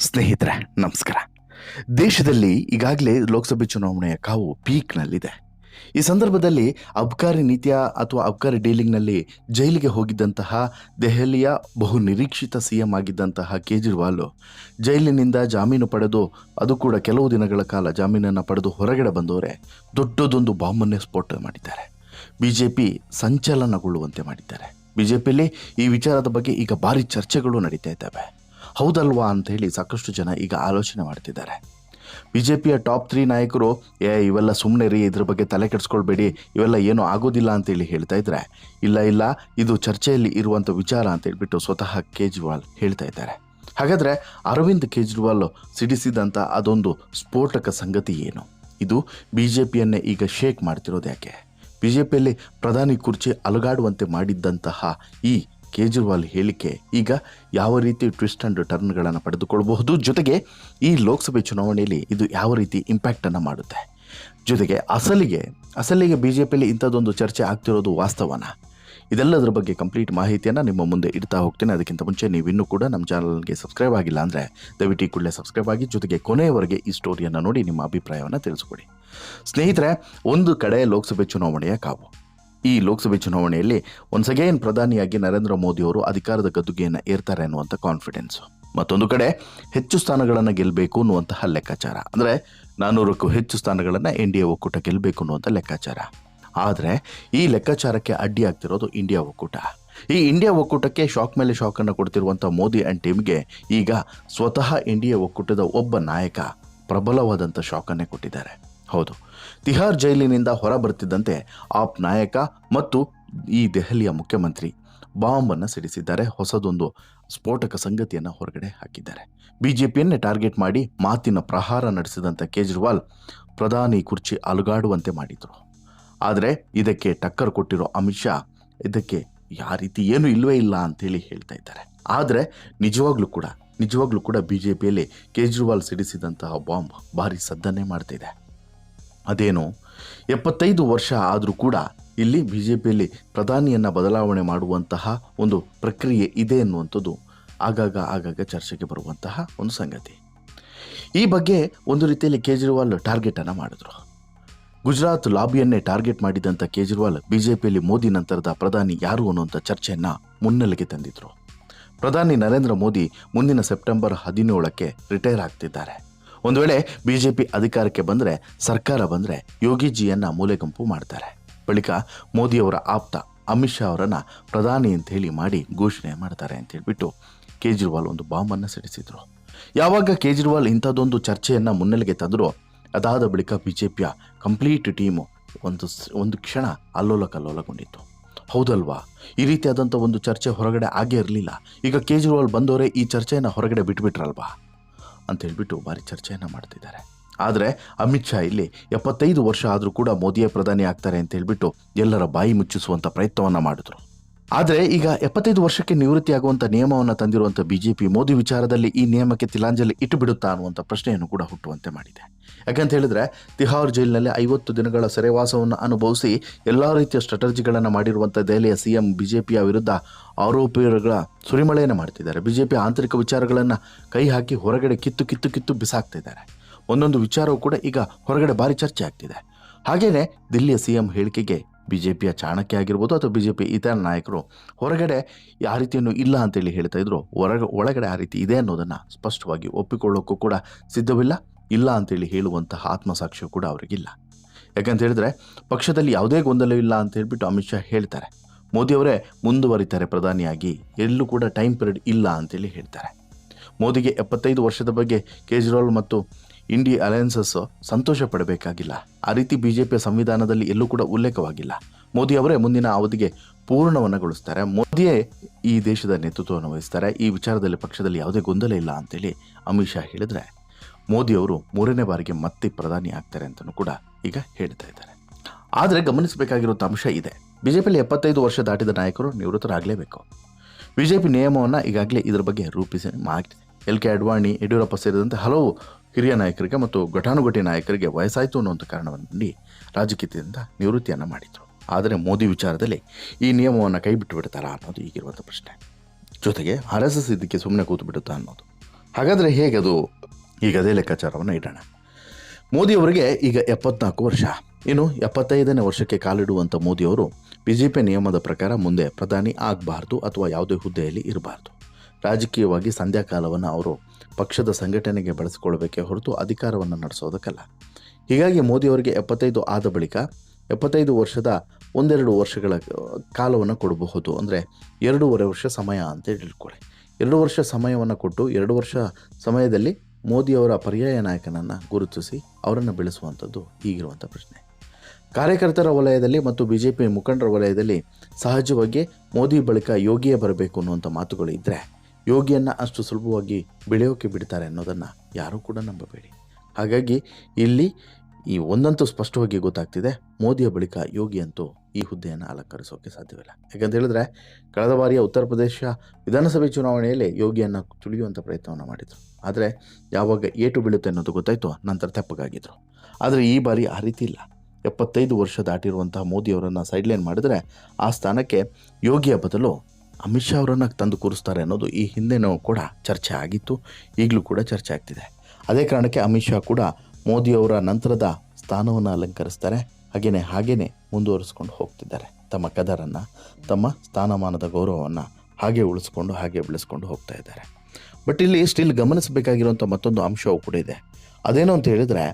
ಸ್ನೇಹಿತರೆ, ನಮಸ್ಕಾರ. ದೇಶದಲ್ಲಿ ಈಗಾಗಲೇ ಲೋಕಸಭೆ ಚುನಾವಣೆಯ ಕಾವು ಪೀಕ್ನಲ್ಲಿದೆ. ಈ ಸಂದರ್ಭದಲ್ಲಿ ಅಬ್ಕಾರಿ ನೀತಿಯ ಅಥವಾ ಅಬ್ಕಾರಿ ಡೀಲಿಂಗ್ನಲ್ಲಿ ಜೈಲಿಗೆ ಹೋಗಿದ್ದಂತಹ ದೆಹಲಿಯ ಬಹು ನಿರೀಕ್ಷಿತ ಸಿ ಎಂ ಆಗಿದ್ದಂತಹ ಕೇಜ್ರಿವಾಲ್ ಜೈಲಿನಿಂದ ಜಾಮೀನು ಪಡೆದು ಅದು ಕೂಡ ಕೆಲವು ದಿನಗಳ ಕಾಲ ಜಾಮೀನನ್ನು ಪಡೆದು ಹೊರಗಡೆ ಬಂದವರೇ ದೊಡ್ಡದೊಂದು ಬಾಂಬನ್ನೇ ಸ್ಫೋಟ ಮಾಡಿದ್ದಾರೆ. ಬಿ ಜೆ ಪಿ ಸಂಚಲನಗೊಳ್ಳುವಂತೆ ಮಾಡಿದ್ದಾರೆ. ಬಿ ಜೆ ಪಿಯಲ್ಲಿ ಈ ವಿಚಾರದ ಬಗ್ಗೆ ಈಗ ಭಾರಿ ಚರ್ಚೆಗಳು ನಡೀತಾ ಇದ್ದಾವೆ. ಹೌದಲ್ವಾ ಅಂತ ಹೇಳಿ ಸಾಕಷ್ಟು ಜನ ಈಗ ಆಲೋಚನೆ ಮಾಡ್ತಿದ್ದಾರೆ. ಬಿ ಜೆ ಪಿಯ ಟಾಪ್ ತ್ರೀ ನಾಯಕರು, ಏ, ಇವೆಲ್ಲ ಸುಮ್ಮನೆ ರೀ, ಇದ್ರ ಬಗ್ಗೆ ತಲೆ ಕೆಡಿಸ್ಕೊಳ್ಬೇಡಿ, ಇವೆಲ್ಲ ಏನೂ ಆಗೋದಿಲ್ಲ ಅಂತೇಳಿ ಹೇಳ್ತಾ ಇದ್ದಾರೆ ಇಲ್ಲ ಇಲ್ಲ, ಇದು ಚರ್ಚೆಯಲ್ಲಿ ಇರುವಂಥ ವಿಚಾರ ಅಂತ ಹೇಳ್ಬಿಟ್ಟು ಸ್ವತಃ ಕೇಜ್ರಿವಾಲ್ ಹೇಳ್ತಾ ಇದ್ದಾರೆ. ಹಾಗಾದರೆ ಅರವಿಂದ್ ಕೇಜ್ರಿವಾಲ್ ಸಿಡಿಸಿದಂಥ ಅದೊಂದು ಸ್ಫೋಟಕ ಸಂಗತಿ ಏನು? ಇದು ಬಿ ಜೆ ಪಿಯನ್ನೇ ಈಗ ಶೇಕ್ ಮಾಡ್ತಿರೋದು ಯಾಕೆ? ಬಿ ಜೆ ಪಿಯಲ್ಲಿ ಪ್ರಧಾನಿ ಕುರ್ಚಿ ಅಲುಗಾಡುವಂತೆ ಮಾಡಿದ್ದಂತಹ ಈ ಕೇಜ್ರಿವಾಲ್ ಹೇಳಿಕೆ ಈಗ ಯಾವ ರೀತಿ ಟ್ವಿಸ್ಟ್ ಅಂಡ್ ಟರ್ನ್ಗಳನ್ನು ಪಡೆದುಕೊಳ್ಳಬಹುದು ಜೊತೆಗೆ ಈ ಲೋಕಸಭೆ ಚುನಾವಣೆಯಲ್ಲಿ ಇದು ಯಾವ ರೀತಿ ಇಂಪ್ಯಾಕ್ಟನ್ನು ಮಾಡುತ್ತೆ? ಜೊತೆಗೆ ಅಸಲಿಗೆ ಅಸಲಿಗೆ ಬಿ ಜೆ ಪಿಯಲ್ಲಿ ಇಂಥದ್ದೊಂದು ಚರ್ಚೆ ಆಗ್ತಿರೋದು ವಾಸ್ತವನ? ಇದೆಲ್ಲದರ ಬಗ್ಗೆ ಕಂಪ್ಲೀಟ್ ಮಾಹಿತಿಯನ್ನು ನಿಮ್ಮ ಮುಂದೆ ಇಡ್ತಾ ಹೋಗ್ತೇನೆ. ಅದಕ್ಕಿಂತ ಮುಂಚೆ ನೀವು ಇನ್ನೂ ಕೂಡ ನಮ್ಮ ಚಾನಲ್ಗೆ ಸಬ್ಸ್ಕ್ರೈಬ್ ಆಗಿಲ್ಲ ಅಂದರೆ ದಯವಿಟ್ಟು ಕೂಡಲೇ ಸಬ್ಸ್ಕ್ರೈಬ್ ಆಗಿ, ಜೊತೆಗೆ ಕೊನೆಯವರೆಗೆ ಈ ಸ್ಟೋರಿಯನ್ನು ನೋಡಿ ನಿಮ್ಮ ಅಭಿಪ್ರಾಯವನ್ನು ತಿಳಿಸ್ಕೊಡಿ. ಸ್ನೇಹಿತರೆ, ಒಂದು ಕಡೆ ಲೋಕಸಭೆ ಚುನಾವಣೆಯ ಕಾವು. ಈ ಲೋಕಸಭೆ ಚುನಾವಣೆಯಲ್ಲಿ ಒನ್ಸ್ ಅಗೇನ್ ಪ್ರಧಾನಿಯಾಗಿ ನರೇಂದ್ರ ಮೋದಿ ಅವರು ಅಧಿಕಾರದ ಗದ್ದುಗೆಯನ್ನು ಏರ್ತಾರೆ ಅನ್ನುವಂಥ ಕಾನ್ಫಿಡೆನ್ಸ್ ಮತ್ತೊಂದು ಕಡೆ, ಹೆಚ್ಚು ಸ್ಥಾನಗಳನ್ನು ಗೆಲ್ಲಬೇಕು ಅನ್ನುವಂತಹ ಲೆಕ್ಕಾಚಾರ. ಅಂದರೆ ನಾನ್ನೂರಕ್ಕೂ ಹೆಚ್ಚು ಸ್ಥಾನಗಳನ್ನು ಎನ್ ಡಿ ಎ ಒಕ್ಕೂಟ ಗೆಲ್ಲಬೇಕು ಅನ್ನುವಂಥ ಲೆಕ್ಕಾಚಾರ. ಆದರೆ ಈ ಲೆಕ್ಕಾಚಾರಕ್ಕೆ ಅಡ್ಡಿ ಆಗ್ತಿರೋದು ಇಂಡಿಯಾ ಒಕ್ಕೂಟ. ಈ ಇಂಡಿಯಾ ಒಕ್ಕೂಟಕ್ಕೆ ಶಾಕ್ ಮೇಲೆ ಶಾಕನ್ನು ಕೊಡ್ತಿರುವಂಥ ಮೋದಿ ಆ್ಯಂಡ್ ಟೀಮ್ಗೆ ಈಗ ಸ್ವತಃ ಇಂಡಿಯಾ ಒಕ್ಕೂಟದ ಒಬ್ಬ ನಾಯಕ ಪ್ರಬಲವಾದಂಥ ಶಾಕನ್ನೇ ಕೊಟ್ಟಿದ್ದಾರೆ. ಹೌದು. ತಿಹಾರ್ ಜೈಲಿನಿಂದ ಹೊರ ಬರ್ತಿದ್ದಂತೆ ಆಪ್ ನಾಯಕ ಮತ್ತು ಈ ದೆಹಲಿಯ ಮುಖ್ಯಮಂತ್ರಿ ಬಾಂಬನ್ನು ಸಿಡಿಸಿದ್ದಾರೆ. ಹೊಸದೊಂದು ಸ್ಫೋಟಕ ಸಂಗತಿಯನ್ನು ಹೊರಗಡೆ ಹಾಕಿದ್ದಾರೆ. ಬಿಜೆಪಿಯನ್ನೇ ಟಾರ್ಗೆಟ್ ಮಾಡಿ ಮಾತಿನ ಪ್ರಹಾರ ನಡೆಸಿದಂಥ ಕೇಜ್ರಿವಾಲ್ ಪ್ರಧಾನಿ ಕುರ್ಚಿ ಅಲುಗಾಡುವಂತೆ ಮಾಡಿದರು. ಆದರೆ ಇದಕ್ಕೆ ಟಕ್ಕರ್ ಕೊಟ್ಟಿರೋ ಅಮಿತ್ ಶಾ ಇದಕ್ಕೆ ಯಾವ ರೀತಿ ಏನೂ ಇಲ್ಲವೇ ಇಲ್ಲ ಅಂತೇಳಿ ಹೇಳ್ತಾ ಇದ್ದಾರೆ. ಆದರೆ ನಿಜವಾಗ್ಲೂ ಕೂಡ ನಿಜವಾಗ್ಲೂ ಕೂಡ ಬಿ ಜೆ ಪಿಯಲ್ಲಿ ಕೇಜ್ರಿವಾಲ್ ಸಿಡಿಸಿದಂತಹ ಬಾಂಬ್ ಭಾರಿ ಸದ್ದನ್ನೇ ಮಾಡ್ತಿದೆ. ಅದೇನು? ಎಪ್ಪತ್ತೈದು ವರ್ಷ ಆದರೂ ಕೂಡ ಇಲ್ಲಿ ಬಿ ಜೆ ಪಿಯಲ್ಲಿ ಪ್ರಧಾನಿಯನ್ನು ಬದಲಾವಣೆ ಮಾಡುವಂತಹ ಒಂದು ಪ್ರಕ್ರಿಯೆ ಇದೆ ಎನ್ನುವಂಥದ್ದು ಆಗಾಗ ಆಗಾಗ ಚರ್ಚೆಗೆ ಬರುವಂತಹ ಒಂದು ಸಂಗತಿ. ಈ ಬಗ್ಗೆ ಒಂದು ರೀತಿಯಲ್ಲಿ ಕೇಜ್ರಿವಾಲ್ ಟಾರ್ಗೆಟನ್ನು ಮಾಡಿದ್ರು. ಗುಜರಾತ್ ಲಾಬಿಯನ್ನೇ ಟಾರ್ಗೆಟ್ ಮಾಡಿದಂಥ ಕೇಜ್ರಿವಾಲ್ ಬಿ ಜೆ ಪಿಯಲ್ಲಿ ಮೋದಿ ನಂತರದ ಪ್ರಧಾನಿ ಯಾರು ಅನ್ನುವಂಥ ಚರ್ಚೆಯನ್ನು ಮುನ್ನೆಲೆಗೆ ತಂದಿದ್ರು. ಪ್ರಧಾನಿ ನರೇಂದ್ರ ಮೋದಿ ಮುಂದಿನ ಸೆಪ್ಟೆಂಬರ್ ಹದಿನೇಳಕ್ಕೆ ರಿಟೈರ್ ಆಗ್ತಿದ್ದಾರೆ. ಒಂದು ವೇಳೆ ಬಿಜೆಪಿ ಅಧಿಕಾರಕ್ಕೆ ಬಂದರೆ, ಸರ್ಕಾರ ಬಂದರೆ ಯೋಗಿಜಿಯನ್ನ ಮೂಲೆಗುಂಪು ಮಾಡ್ತಾರೆ. ಬಳಿಕ ಮೋದಿಯವರ ಆಪ್ತ ಅಮಿತ್ ಶಾ ಅವರನ್ನ ಪ್ರಧಾನಿ ಅಂತ ಹೇಳಿ ಮಾಡಿ ಘೋಷಣೆ ಮಾಡ್ತಾರೆ ಅಂತ ಹೇಳಿಬಿಟ್ಟು ಕೇಜ್ರಿವಾಲ್ ಒಂದು ಬಾಂಬನ್ನು ಸಿಡಿಸಿದ್ರು. ಯಾವಾಗ ಕೇಜ್ರಿವಾಲ್ ಇಂಥದ್ದೊಂದು ಚರ್ಚೆಯನ್ನ ಮುನ್ನೆಲೆಗೆ ತಂದರೂ, ಅದಾದ ಬಳಿಕ ಬಿಜೆಪಿಯ ಕಂಪ್ಲೀಟ್ ಟೀಮು ಒಂದು ಒಂದು ಕ್ಷಣ ಅಲ್ಲೋಲ ಕಲ್ಲೋಲಗೊಂಡಿತ್ತು ಹೌದಲ್ವಾ? ಈ ರೀತಿಯಾದಂಥ ಒಂದು ಚರ್ಚೆ ಹೊರಗಡೆ ಆಗೇ ಇರಲಿಲ್ಲ. ಈಗ ಕೇಜ್ರಿವಾಲ್ ಬಂದವರೇ ಈ ಚರ್ಚೆಯನ್ನು ಹೊರಗಡೆ ಬಿಟ್ಬಿಟ್ರಲ್ವಾ? ಅಂತ ಹೇಳ್ಬಿಟ್ಟು ಭಾರಿ ಚರ್ಚೆಯನ್ನು ಮಾಡ್ತಿದ್ದಾರೆ. ಆದರೆ ಅಮಿತ್ ಶಾ ಇಲ್ಲಿ ಎಪ್ಪತ್ತೈದು ವರ್ಷ ಆದರೂ ಕೂಡ ಮೋದಿಯೇ ಪ್ರಧಾನಿ ಆಗ್ತಾರೆ ಅಂತ ಹೇಳ್ಬಿಟ್ಟು ಎಲ್ಲರ ಬಾಯಿ ಮುಚ್ಚಿಸುವಂಥ ಪ್ರಯತ್ನವನ್ನು ಮಾಡಿದ್ರು. ಆದರೆ ಈಗ ಎಪ್ಪತ್ತೈದು ವರ್ಷಕ್ಕೆ ನಿವೃತ್ತಿ ಆಗುವಂಥ ನಿಯಮವನ್ನು ತಂದಿರುವಂಥ ಬಿಜೆಪಿ ಮೋದಿ ವಿಚಾರದಲ್ಲಿ ಈ ನಿಯಮಕ್ಕೆ ತಿಲಾಂಜಲಿ ಇಟ್ಟು ಬಿಡುತ್ತಾ ಅನ್ನುವಂಥ ಪ್ರಶ್ನೆಯನ್ನು ಕೂಡ ಹುಟ್ಟುವಂತೆ ಮಾಡಿದೆ. ಯಾಕಂತ ಹೇಳಿದ್ರೆ, ತಿಹಾರ್ ಜೈಲಿನಲ್ಲಿ ಐವತ್ತು ದಿನಗಳ ಸೆರೆವಾಸವನ್ನು ಅನುಭವಿಸಿ ಎಲ್ಲ ರೀತಿಯ ಸ್ಟ್ರಾಟಜಿಗಳನ್ನು ಮಾಡಿರುವಂಥ ದೆಹಲಿಯ ಸಿ ಎಂ ಬಿ ಜೆ ಪಿಯ ವಿರುದ್ಧ ಆರೋಪಿಗಳ ಸುರಿಮಳೆಯನ್ನು ಮಾಡ್ತಿದ್ದಾರೆ. ಬಿಜೆಪಿ ಆಂತರಿಕ ವಿಚಾರಗಳನ್ನು ಕೈ ಹಾಕಿ ಹೊರಗಡೆ ಕಿತ್ತು ಕಿತ್ತು ಕಿತ್ತು ಬಿಸಾಕ್ತಿದ್ದಾರೆ ಒಂದೊಂದು ವಿಚಾರವೂ ಕೂಡ ಈಗ ಹೊರಗಡೆ ಭಾರಿ ಚರ್ಚೆ ಆಗ್ತಿದೆ. ಹಾಗೆಯೇ ದಿಲ್ಲಿಯ ಸಿ ಎಂ ಹೇಳಿಕೆಗೆ ಬಿ ಜೆ ಪಿಯ ಚಾಣಕ್ಯ ಆಗಿರ್ಬೋದು ಅಥವಾ ಬಿ ಜೆ ಪಿ ಇತರ ನಾಯಕರು ಹೊರಗಡೆ ಆ ರೀತಿಯನ್ನು ಇಲ್ಲ ಅಂತೇಳಿ ಹೇಳ್ತಾ ಇದ್ರು. ಹೊರಗ, ಒಳಗಡೆ ಆ ರೀತಿ ಇದೆ ಅನ್ನೋದನ್ನು ಸ್ಪಷ್ಟವಾಗಿ ಒಪ್ಪಿಕೊಳ್ಳೋಕ್ಕೂ ಕೂಡ ಸಿದ್ಧವಿಲ್ಲ, ಇಲ್ಲ ಅಂತೇಳಿ ಹೇಳುವಂತಹ ಆತ್ಮಸಾಕ್ಷಿ ಕೂಡ ಅವರಿಗಿಲ್ಲ. ಯಾಕಂತ ಹೇಳಿದ್ರೆ ಪಕ್ಷದಲ್ಲಿ ಯಾವುದೇ ಗೊಂದಲವಿಲ್ಲ ಅಂತ ಹೇಳ್ಬಿಟ್ಟು ಅಮಿತ್ ಶಾ ಹೇಳ್ತಾರೆ. ಮೋದಿಯವರೇ ಮುಂದುವರಿತಾರೆ ಪ್ರಧಾನಿಯಾಗಿ, ಎಲ್ಲೂ ಕೂಡ ಟೈಮ್ ಪಿರಿಯಡ್ ಇಲ್ಲ ಅಂತೇಳಿ ಹೇಳ್ತಾರೆ. ಮೋದಿಗೆ ಎಪ್ಪತ್ತೈದು ವರ್ಷದ ಬಗ್ಗೆ ಕೇಜ್ರಿವಾಲ್ ಮತ್ತು ಇಂಡಿ ಅಲಯನ್ಸಸ್ ಸಂತೋಷ ಪಡಬೇಕಾಗಿಲ್ಲ. ಆ ರೀತಿ ಬಿಜೆಪಿಯ ಸಂವಿಧಾನದಲ್ಲಿ ಎಲ್ಲೂ ಕೂಡ ಉಲ್ಲೇಖವಾಗಿಲ್ಲ. ಮೋದಿ ಅವರೇ ಮುಂದಿನ ಅವಧಿಗೆ ಪೂರ್ಣವನ್ನಗೊಳಿಸ್ತಾರೆ ಮೋದಿಯೇ ಈ ದೇಶದ ನೇತೃತ್ವವನ್ನು ವಹಿಸ್ತಾರೆ. ಈ ವಿಚಾರದಲ್ಲಿ ಪಕ್ಷದಲ್ಲಿ ಯಾವುದೇ ಗೊಂದಲ ಇಲ್ಲ ಅಂತೇಳಿ ಅಮಿತ್ ಶಾ ಹೇಳಿದ್ರೆ, ಮೋದಿ ಅವರು ಮೂರನೇ ಬಾರಿಗೆ ಮತ್ತೆ ಪ್ರಧಾನಿ ಆಗ್ತಾರೆ ಅಂತಲೂ ಕೂಡ ಈಗ ಹೇಳ್ತಾ ಇದ್ದಾರೆ. ಆದರೆ ಗಮನಿಸಬೇಕಾಗಿರುವಂಥ ಅಂಶ ಇದೆ. ಬಿಜೆಪಿಯಲ್ಲಿ ಎಪ್ಪತ್ತೈದು ವರ್ಷ ದಾಟಿದ ನಾಯಕರು ನಿವೃತ್ತರಾಗಲೇಬೇಕು. ಬಿಜೆಪಿ ನಿಯಮವನ್ನು ಈಗಾಗಲೇ ಇದರ ಬಗ್ಗೆ ರೂಪಿಸಿ ಮಾಡಿದೆ ಎಲ್ ಕೆ ಅಡ್ವಾಣಿ, ಯಡಿಯೂರಪ್ಪ ಸೇರಿದಂತೆ ಹಲವು ಹಿರಿಯ ನಾಯಕರಿಗೆ ಮತ್ತು ಘಟಾನುಘಟಿ ನಾಯಕರಿಗೆ ವಯಸ್ಸಾಯಿತು ಅನ್ನುವಂಥ ಕಾರಣವನ್ನು ನೀಡಿ ರಾಜಕೀಯದಿಂದ ನಿವೃತ್ತಿಯನ್ನು ಮಾಡಿದರು. ಆದರೆ ಮೋದಿ ವಿಚಾರದಲ್ಲಿ ಈ ನಿಯಮವನ್ನು ಕೈ ಬಿಟ್ಟು ಬಿಡ್ತಾರಾ ಅನ್ನೋದು ಈಗಿರುವಂಥ ಪ್ರಶ್ನೆ. ಜೊತೆಗೆ ಆರ್ ಎಸ್ ಎಸ್ ಇದಕ್ಕೆ ಸುಮ್ಮನೆ ಕೂತು ಬಿಡುತ್ತಾ ಅನ್ನೋದು. ಹಾಗಾದರೆ ಹೇಗದು ಈಗ ಅದೇ ಲೆಕ್ಕಾಚಾರವನ್ನು ಇಡೋಣ? ಮೋದಿಯವರಿಗೆ ಈಗ ಎಪ್ಪತ್ನಾಲ್ಕು ವರ್ಷ. ಇನ್ನು ಎಪ್ಪತ್ತೈದನೇ ವರ್ಷಕ್ಕೆ ಕಾಲಿಡುವಂಥ ಮೋದಿಯವರು ಬಿ ಜೆ ಪಿ ನಿಯಮದ ಪ್ರಕಾರ ಮುಂದೆ ಪ್ರಧಾನಿ ಆಗಬಾರ್ದು ಅಥವಾ ಯಾವುದೇ ಹುದ್ದೆಯಲ್ಲಿ ಇರಬಾರ್ದು. ರಾಜಕೀಯವಾಗಿ ಸಂಧ್ಯಾಕಾಲವನ್ನು ಅವರು ಪಕ್ಷದ ಸಂಘಟನೆಗೆ ಬಳಸಿಕೊಳ್ಳಬೇಕೇ ಹೊರತು ಅಧಿಕಾರವನ್ನು ನಡೆಸೋದಕ್ಕಲ್ಲ. ಹೀಗಾಗಿ ಮೋದಿಯವರಿಗೆ ಎಪ್ಪತ್ತೈದು ಆದ ಬಳಿಕ ಎಪ್ಪತ್ತೈದು ವರ್ಷದ ಒಂದೆರಡು ವರ್ಷಗಳ ಕಾಲವನ್ನು ಕೊಡಬಹುದು ಅಂದರೆ ಎರಡೂವರೆ ವರ್ಷ ಸಮಯ ಅಂತ ಹೇಳ್ಕೊಳ್ಳಿ. ಎರಡು ವರ್ಷ ಸಮಯವನ್ನು ಕೊಟ್ಟು ಎರಡು ವರ್ಷ ಸಮಯದಲ್ಲಿ ಮೋದಿಯವರ ಪರ್ಯಾಯ ನಾಯಕನನ್ನು ಗುರುತಿಸಿ ಅವರನ್ನು ಬೆಳೆಸುವಂಥದ್ದು ಈಗಿರುವಂಥ ಪ್ರಶ್ನೆ. ಕಾರ್ಯಕರ್ತರ ವಲಯದಲ್ಲಿ ಮತ್ತು ಬಿ ಜೆ ಪಿ ಮುಖಂಡರ ವಲಯದಲ್ಲಿ ಸಹಜವಾಗಿ ಮೋದಿ ಬಳಿಕ ಯೋಗಿಯೇ ಬರಬೇಕು ಅನ್ನುವಂಥ ಮಾತುಗಳು ಇದ್ದರೆ ಯೋಗಿಯನ್ನು ಅಷ್ಟು ಸುಲಭವಾಗಿ ಬೆಳೆಯೋಕೆ ಬಿಡ್ತಾರೆ ಅನ್ನೋದನ್ನು ಯಾರೂ ಕೂಡ ನಂಬಬೇಡಿ. ಹಾಗಾಗಿ ಇಲ್ಲಿ ಈ ಒಂದಂತೂ ಸ್ಪಷ್ಟವಾಗಿ ಗೊತ್ತಾಗ್ತಿದೆ, ಮೋದಿಯ ಬಳಿಕ ಯೋಗಿ ಅಂತೂ ಈ ಹುದ್ದೆಯನ್ನು ಅಲಂಕರಿಸೋಕೆ ಸಾಧ್ಯವಿಲ್ಲ. ಯಾಕಂತ ಹೇಳಿದ್ರೆ, ಕಳೆದ ಬಾರಿಯ ಉತ್ತರ ಪ್ರದೇಶ ವಿಧಾನಸಭೆ ಚುನಾವಣೆಯಲ್ಲಿ ಯೋಗಿಯನ್ನು ತುಳಿಯುವಂಥ ಪ್ರಯತ್ನವನ್ನು ಮಾಡಿದರು. ಆದರೆ ಯಾವಾಗ ಏಟು ಬೀಳುತ್ತೆ ಅನ್ನೋದು ಗೊತ್ತಾಯಿತು, ನಂತರ ತೆಪ್ಪಗಾಗಿದ್ರು. ಆದರೆ ಈ ಬಾರಿ ಆ ರೀತಿ ಇಲ್ಲ. ಎಪ್ಪತ್ತೈದು ವರ್ಷ ದಾಟಿರುವಂತಹ ಮೋದಿಯವರನ್ನು ಸೈಡ್ಲೈನ್ ಮಾಡಿದರೆ ಆ ಸ್ಥಾನಕ್ಕೆ ಯೋಗಿಯ ಬದಲು ಅಮಿತ್ ಶಾ ಅವರನ್ನು ತಂದು ಕೂರಿಸ್ತಾರೆ ಅನ್ನೋದು ಈ ಹಿಂದೆನೂ ಕೂಡ ಚರ್ಚೆ ಆಗಿತ್ತು, ಈಗಲೂ ಕೂಡ ಚರ್ಚೆ ಆಗ್ತಿದೆ. ಅದೇ ಕಾರಣಕ್ಕೆ ಅಮಿತ್ ಶಾ ಕೂಡ ಮೋದಿಯವರ ನಂತರದ ಸ್ಥಾನವನ್ನು ಅಲಂಕರಿಸ್ತಾರೆ ಹಾಗೆಯೇ ಹಾಗೇನೆ ಮುಂದುವರಿಸ್ಕೊಂಡು ಹೋಗ್ತಿದ್ದಾರೆ. ತಮ್ಮ ಕದರನ್ನು, ತಮ್ಮ ಸ್ಥಾನಮಾನದ ಗೌರವವನ್ನು ಹಾಗೆ ಉಳಿಸ್ಕೊಂಡು, ಹಾಗೆ ಬೆಳೆಸ್ಕೊಂಡು ಹೋಗ್ತಾ ಇದ್ದಾರೆ. ಬಟ್ ಇಲ್ಲಿ ಸ್ಟಿಲ್ ಗಮನಿಸಬೇಕಾಗಿರುವಂಥ ಮತ್ತೊಂದು ಅಂಶವೂ ಕೂಡ ಇದೆ. ಅದೇನು ಅಂತ ಹೇಳಿದರೆ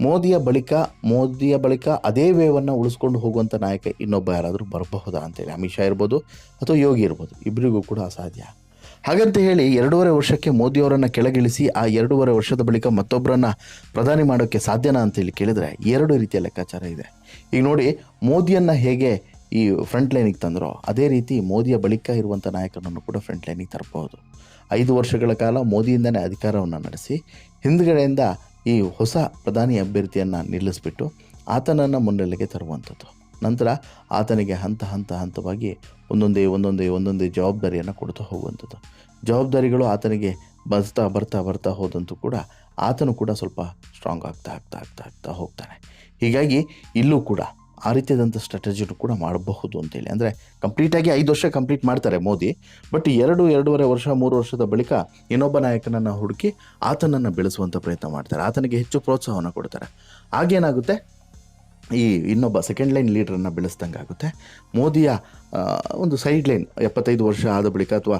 ಮೋದಿಯ ಬಳಿಕ ಮೋದಿಯ ಬಳಿಕ ಅದೇ ವೇವನ್ನು ಉಳಿಸ್ಕೊಂಡು ಹೋಗುವಂಥ ನಾಯಕ ಇನ್ನೊಬ್ಬ ಯಾರಾದರೂ ಬರಬಹುದಾ ಅಂತೇಳಿ ಅಮಿತ್ ಶಾ ಇರ್ಬೋದು ಅಥವಾ ಯೋಗಿ ಇರ್ಬೋದು ಇಬ್ಬರಿಗೂ ಕೂಡ ಅಸಾಧ್ಯ. ಹಾಗಂತ ಹೇಳಿ ಎರಡೂವರೆ ವರ್ಷಕ್ಕೆ ಮೋದಿಯವರನ್ನು ಕೆಳಗಿಳಿಸಿ ಆ ಎರಡೂವರೆ ವರ್ಷದ ಬಳಿಕ ಮತ್ತೊಬ್ಬರನ್ನ ಪ್ರಧಾನಿ ಮಾಡೋಕ್ಕೆ ಸಾಧ್ಯನಾ ಅಂತೇಳಿ ಕೇಳಿದರೆ ಎರಡು ರೀತಿಯ ಲೆಕ್ಕಾಚಾರ ಇದೆ. ಈಗ ನೋಡಿ, ಮೋದಿಯನ್ನು ಹೇಗೆ ಈ ಫ್ರಂಟ್ ಲೈನಿಗೆ ತಂದರೋ, ಅದೇ ರೀತಿ ಮೋದಿಯ ಬಳಿಕ ಇರುವಂಥ ನಾಯಕನನ್ನು ಕೂಡ ಫ್ರಂಟ್ ಲೈನಿಗೆ ತರಬಹುದು. ಐದು ವರ್ಷಗಳ ಕಾಲ ಮೋದಿಯಿಂದನೇ ಅಧಿಕಾರವನ್ನು ನಡೆಸಿ, ಹಿಂದ್ಗಡೆಯಿಂದ ಈ ಹೊಸ ಪ್ರಧಾನಿ ಅಭ್ಯರ್ಥಿಯನ್ನು ನಿಲ್ಲಿಸ್ಬಿಟ್ಟು ಆತನನ್ನು ಮುನ್ನೆಲೆಗೆ ತರುವಂಥದ್ದು. ನಂತರ ಆತನಿಗೆ ಹಂತ ಹಂತ ಹಂತವಾಗಿ ಒಂದೊಂದೇ ಒಂದೊಂದೇ ಒಂದೊಂದೇ ಜವಾಬ್ದಾರಿಯನ್ನು ಕೊಡ್ತಾ ಹೋಗುವಂಥದ್ದು. ಜವಾಬ್ದಾರಿಗಳು ಆತನಿಗೆ ಬರ್ತಾ ಬರ್ತಾ ಬರ್ತಾ ಹೋದಂತೂ ಕೂಡ ಆತನು ಕೂಡ ಸ್ವಲ್ಪ ಸ್ಟ್ರಾಂಗ್ ಆಗ್ತಾ ಆಗ್ತಾ ಆಗ್ತಾ ಆಗ್ತಾ ಹೋಗ್ತಾನೆ. ಹೀಗಾಗಿ ಇಲ್ಲೂ ಕೂಡ ಆ ರೀತಿಯಾದಂಥ ಸ್ಟ್ರಾಟಜಿನೂ ಕೂಡ ಮಾಡಬಹುದು ಅಂತೇಳಿ. ಅಂದರೆ ಕಂಪ್ಲೀಟಾಗಿ ಐದು ವರ್ಷ ಕಂಪ್ಲೀಟ್ ಮಾಡ್ತಾರೆ ಮೋದಿ ಬಟ್ ಎರಡು, ಎರಡೂವರೆ ವರ್ಷ, ಮೂರು ವರ್ಷದ ಬಳಿಕ ಇನ್ನೊಬ್ಬ ನಾಯಕನನ್ನು ಹುಡುಕಿ ಆತನನ್ನು ಬೆಳೆಸುವಂಥ ಪ್ರಯತ್ನ ಮಾಡ್ತಾರೆ. ಆತನಿಗೆ ಹೆಚ್ಚು ಪ್ರೋತ್ಸಾಹವನ್ನು ಕೊಡ್ತಾರೆ. ಆಗೇನಾಗುತ್ತೆ ಈ ಇನ್ನೊಬ್ಬ ಸೆಕೆಂಡ್ ಲೈನ್ ಲೀಡ್ರನ್ನು ಬೆಳೆಸ್ದಂಗೆ ಆಗುತ್ತೆ. ಮೋದಿಯ ಒಂದು ಸೈಡ್ ಲೈನ್ ಎಪ್ಪತ್ತೈದು ವರ್ಷ ಆದ ಬಳಿಕ ಅಥವಾ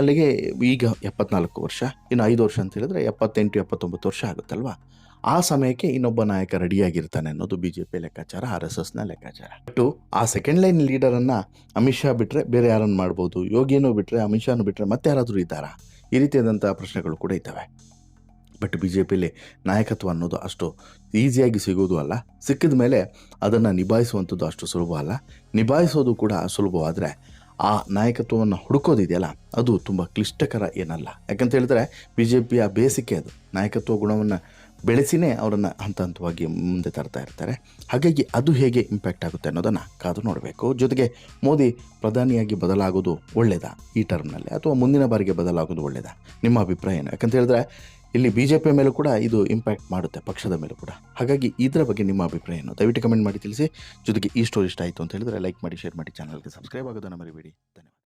ಅಲ್ಲಿಗೆ ಈಗ ಎಪ್ಪತ್ನಾಲ್ಕು ವರ್ಷ, ಇನ್ನು ಐದು ವರ್ಷ ಅಂತ ಹೇಳಿದ್ರೆ ಎಪ್ಪತ್ತೆಂಟು, ಎಪ್ಪತ್ತೊಂಬತ್ತು ವರ್ಷ ಆಗುತ್ತಲ್ವಾ? ಆ ಸಮಯಕ್ಕೆ ಇನ್ನೊಬ್ಬ ನಾಯಕ ರೆಡಿಯಾಗಿರ್ತಾನೆ ಅನ್ನೋದು ಬಿ ಜೆ ಪಿ ಲೆಕ್ಕಾಚಾರ, ಆರ್ ಎಸ್ ಎಸ್ನ ಲೆಕ್ಕಾಚಾರ. ಬಟ್ಟು ಆ ಸೆಕೆಂಡ್ ಲೈನ್ ಲೀಡರನ್ನು ಅಮಿತ್ ಶಾ ಬಿಟ್ಟರೆ ಬೇರೆ ಯಾರನ್ನು ಮಾಡ್ಬೋದು? ಯೋಗಿಯನ್ನು ಬಿಟ್ಟರೆ ಅಮಿತ್ ಶಾನು ಬಿಟ್ಟರೆ ಮತ್ತೆ ಯಾರಾದರೂ ಇದ್ದಾರಾ? ಈ ರೀತಿಯಾದಂಥ ಪ್ರಶ್ನೆಗಳು ಕೂಡ ಇದ್ದಾವೆ. ಬಟ್ ಬಿ ಜೆ ಪಿಲಿ ನಾಯಕತ್ವ ಅನ್ನೋದು ಅಷ್ಟು ಈಸಿಯಾಗಿ ಸಿಗೋದು ಅಲ್ಲ. ಸಿಕ್ಕಿದ ಮೇಲೆ ಅದನ್ನು ನಿಭಾಯಿಸುವಂಥದ್ದು ಅಷ್ಟು ಸುಲಭ ಅಲ್ಲ. ನಿಭಾಯಿಸೋದು ಕೂಡ ಸುಲಭವಾದರೆ ಆ ನಾಯಕತ್ವವನ್ನು ಹುಡುಕೋದಿದೆಯಲ್ಲ, ಅದು ತುಂಬ ಕ್ಲಿಷ್ಟಕರ ಏನಲ್ಲ. ಯಾಕಂತ ಹೇಳಿದ್ರೆ ಬಿ ಜೆ ಪಿಯ ಬೇಸಿಕೆ ಅದು. ನಾಯಕತ್ವ ಗುಣವನ್ನು ಬೆಳೆಸಿನೇ ಅವರನ್ನು ಹಂತ ಹಂತವಾಗಿ ಮುಂದೆ ತರ್ತಾ ಇರ್ತಾರೆ. ಹಾಗಾಗಿ ಅದು ಹೇಗೆ ಇಂಪ್ಯಾಕ್ಟ್ ಆಗುತ್ತೆ ಅನ್ನೋದನ್ನು ಕಾದು ನೋಡಬೇಕು. ಜೊತೆಗೆ ಮೋದಿ ಪ್ರಧಾನಿಯಾಗಿ ಬದಲಾಗೋದು ಒಳ್ಳೆಯದಾ ಈ ಟರ್ಮ್ನಲ್ಲಿ ಅಥವಾ ಮುಂದಿನ ಬಾರಿಗೆ ಬದಲಾಗೋದು ಒಳ್ಳೆಯದಾ ನಿಮ್ಮ ಅಭಿಪ್ರಾಯ ಏನು? ಯಾಕಂತ ಹೇಳಿದ್ರೆ ಇಲ್ಲಿ ಬಿ ಜೆ ಪಿ ಮೇಲೂ ಕೂಡ ಇದು ಇಂಪ್ಯಾಕ್ಟ್ ಮಾಡುತ್ತೆ, ಪಕ್ಷದ ಮೇಲೂ ಕೂಡ. ಹಾಗಾಗಿ ಇದರ ಬಗ್ಗೆ ನಿಮ್ಮ ಅಭಿಪ್ರಾಯ ಏನು? ದಯವಿಟ್ಟು ಕಮೆಂಟ್ ಮಾಡಿ ತಿಳಿಸಿ. ಜೊತೆಗೆ ಈ ಸ್ಟೋರಿ ಇಷ್ಟ ಆಯಿತು ಅಂತ ಹೇಳಿದ್ರೆ ಲೈಕ್ ಮಾಡಿ ಶೇರ್ ಮಾಡಿ ಚಾನಲ್ಗೆ ಸಬ್ಸ್ಕ್ರೈಬ್ ಆಗೋದನ್ನು ಮರಿಬೇಡಿ. ಧನ್ಯವಾದ.